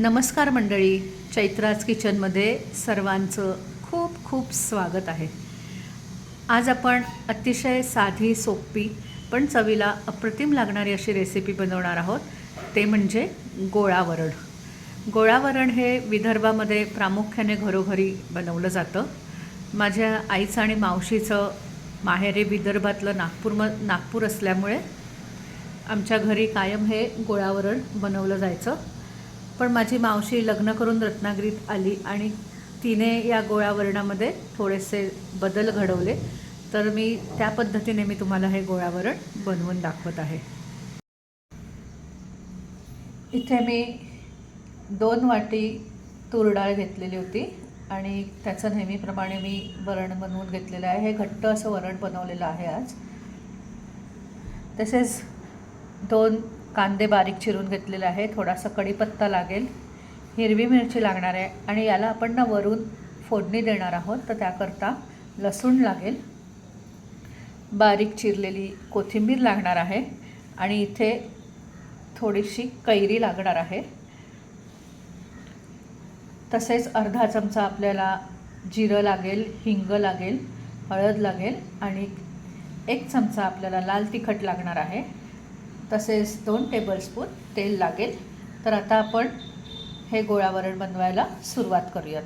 नमस्कार मंडळी चैत्राज किचनमध्ये सर्वांचं खूप खूप स्वागत आहे. आज आपण अतिशय साधी सोपी पण चवीला अप्रतिम लागणारी अशी रेसिपी बनवणार आहोत. ते म्हणजे गोळावरण गोळावरण हे विदर्भामध्ये प्रामुख्याने घरोघरी बनवलं जातं. माझ्या आईचं आणि मावशीचं माहेरे विदर्भातलं नागपूर म नागपूर असल्यामुळे आमच्या घरी कायम हे गोळावरण बनवलं जायचं. पण माझी मावशी लग्न करून रत्नागिरीत आली आणि तिने या गोळावरणामध्ये थोडेसे बदल घडवले. तर मी त्या पद्धतीने मी तुम्हाला हे गोळावरण बनवून दाखवत आहे. इथे मी दोन वाटी तूर डाळ घेतलेली होती आणि त्याचं नेहमीप्रमाणे मी वरण बनवून घेतलेलं आहे. हे घट्ट असं वरण बनवलेलं आहे आज. तसेच दोन कांदे बारीक चिरून घेतलेले आहे. थोडासा कढीपत्ता लागेल. हिरवी मिरची लागणार आहे आणि याला आपण ना वरून फोडणी देणार आहोत. तर त्याकरता लसूण लागेल. बारीक चिरलेली कोथिंबीर लागणार आहे आणि इथे थोडीशी कैरी लागणार आहे. तसेच अर्धा चमचा आपल्याला जिरं लागेल हिंग लागेल हळद लागेल आणि एक चमचा आपल्याला लाल तिखट लागणार आहे. तसेच दोन टेबलस्पून तेल लागेल. तर आता आपण हे गोळावरण बनवायला सुरुवात करूयात.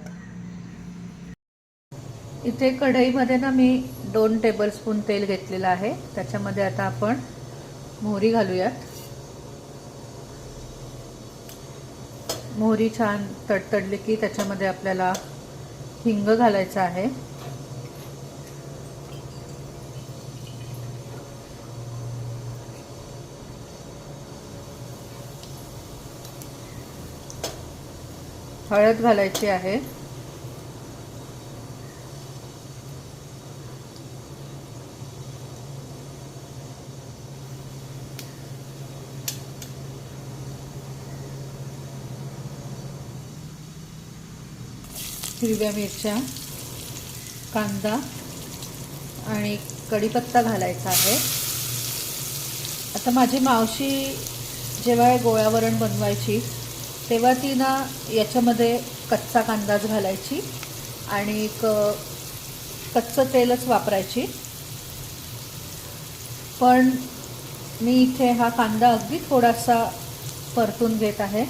इथे कढईमध्ये ना मी दोन टेबलस्पून तेल घेतलेलं आहे. त्याच्यामध्ये आता आपण मोहरी घालूयात. मोहरी छान तडतडली की त्याच्यामध्ये आपल्याला हिंग घालायचं आहे. हळद घालायची आहे. हिरव्या मिरच्या कांदा आणि कढीपत्ता घालायचा आहे. आता माझी मावशी जेव्हा गोळ्यावरण गोळावरण बनवायची तेव्हा ती ना याच्यामध्ये कच्चा कांदाच घालायची आणि क कच्चं तेलच वापरायची. पण मी इथे हा कांदा अगदी थोडासा परतून घेत आहे.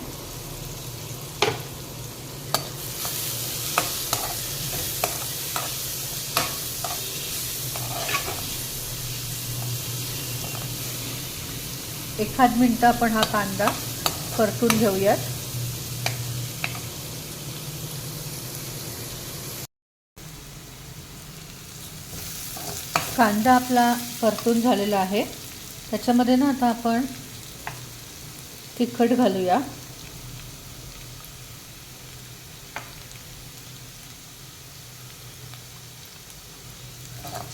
एखाद मिनटं आपण हा कांदा परतून घेऊयात. कांदा आपला परतून झालेला आहे. त्याच्यामध्ये ना आता आपण तिखट घालूया.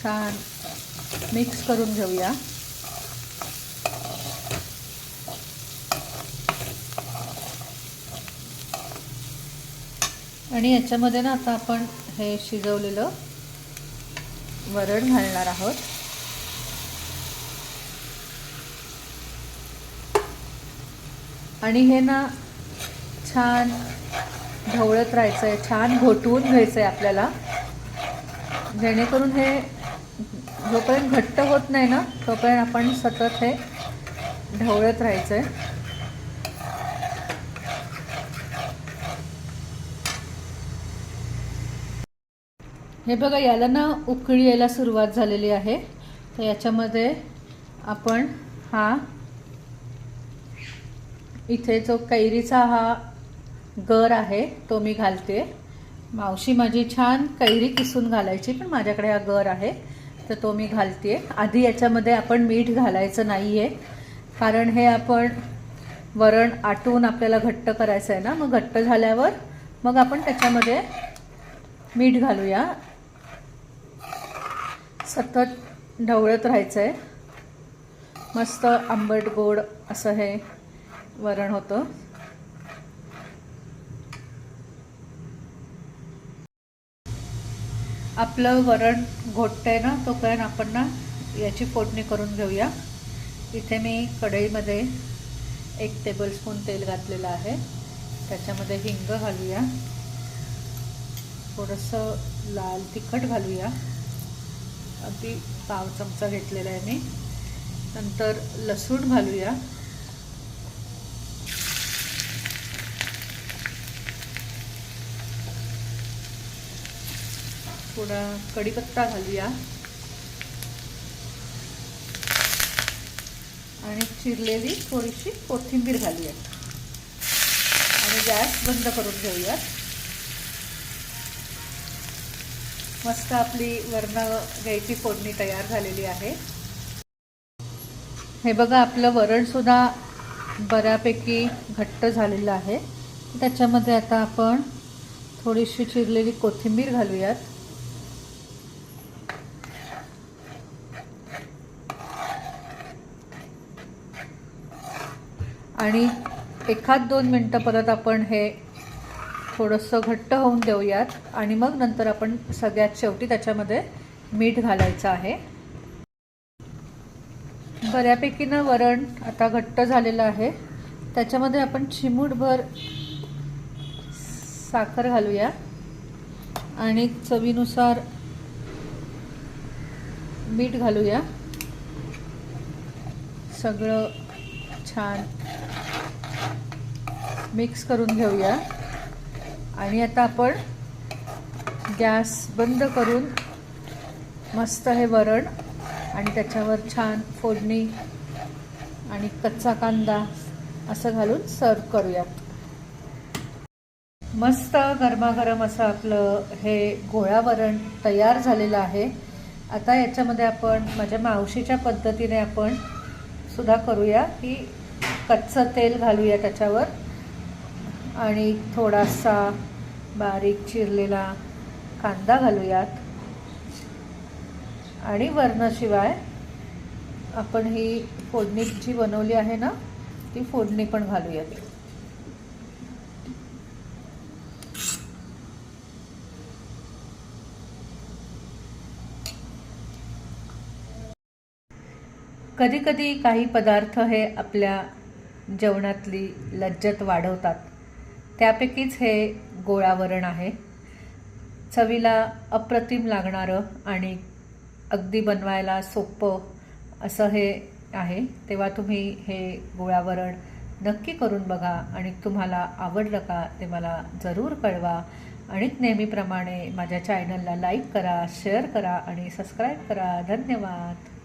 छान. मिक्स करून घेऊया. आणि याच्यामध्ये ना आता आपण हे शिजवलेलं वरण घालणार आहोत. आणि हे ना छान ढवळत राहायचं आहे छान घोटवून घ्यायचं आहे आपल्याला. जेणेकरून हे जोपर्यंत घट्ट होत नाही ना तोपर्यंत आपण सतत हे ढवळत राहायचं आहे हे बघा याला ना उकळी यायला सुरुवात झालेली आहे. तर याच्यामध्ये आपण हा इथे जो कैरीचा हा गर आहे तो मी घालते. मावशी माझी छान कैरी किसून घालायची पण माझ्याकडे हा गर आहे तर तो मी घालते. आधी याच्यामध्ये आपण मीठ घालायचं नाही आहे कारण हे आपण वरण आटवून आपल्याला घट्ट करायचं आहे ना मग घट्ट झाल्यावर मग आपण त्याच्यामध्ये मीठ घालूया. सतत ढवळत राहायचं आहे मस्त आंबट गोड असं हे वरण होतं. आपलं वरण घोटतंय ना तोपर्यंत आपण ना याची फोडणी करून घेऊया. इथे मी कढईमध्ये एक टेबलस्पून तेल घातलेलं आहे. त्याच्यामध्ये हिंग घालूया. थोडंसं लाल तिखट घालूया. अगदी पाव चमचा घेतलेला आहे मी. नंतर लसूण घालूया. थोडा कढीपत्ता घालूया. आणि चिरलेली थोडीशी कोथिंबीर घालूया. आणि गॅस बंद करून घेऊयात मस्त आपली वर्ण घ्यायची फोडणी तयार झालेली आहे. हे बघा आपलं वरणसुद्धा बऱ्यापैकी घट्ट झालेलं आहे. त्याच्यामध्ये आता आपण थोडीशी चिरलेली कोथिंबीर घालूयात. आणि एखाद दोन मिनटं परत आपण हे थोडंसं घट्ट होऊन देऊयात. आणि मग नंतर आपण सगळ्यात शेवटी त्याच्यामध्ये मीठ घालायचं आहे. बऱ्यापैकी ना वरण आता घट्ट झालेलं आहे. त्याच्यामध्ये आपण चिमूटभर साखर घालूया. आणि चवीनुसार मीठ घालूया. सगळं छान मिक्स करून घेऊया. आणि आता आपण गॅस बंद करून मस्त हे वरण आणि त्याच्यावर छान फोडणी आणि कच्चा कांदा असं घालून सर्व करूयात. मस्त गरमागरम असं आपलं हे गोळा वरण तयार झालेलं आहे. आता याच्यामध्ये आपण माझ्या मावशीच्या पद्धतीने आपण सुद्धा करूया की कच्चं तेल घालूया त्याच्यावर. आणि थोडासा बारीक चिरलेला कांदा घालूयात. आणि वरणाशिवाय आपण ही फोडणी जी बनवली आहे ना ती फोडणी पण घालूयात. कधीकधी काही पदार्थ हे आपल्या जेवणातली लज्जत वाढवतात. त्यापैकीच हे गोळावरण आहे. चवीला अप्रतिम लागणारं आणि अगदी बनवायला सोपं असं हे आहे. तेव्हा तुम्ही हे गोळावरण नक्की करून बघा आणि तुम्हाला आवडलं का ते मला जरूर कळवा. आणि नेहमीप्रमाणे माझ्या चॅनलला लाईक करा शेअर करा आणि सबस्क्राईब करा. धन्यवाद.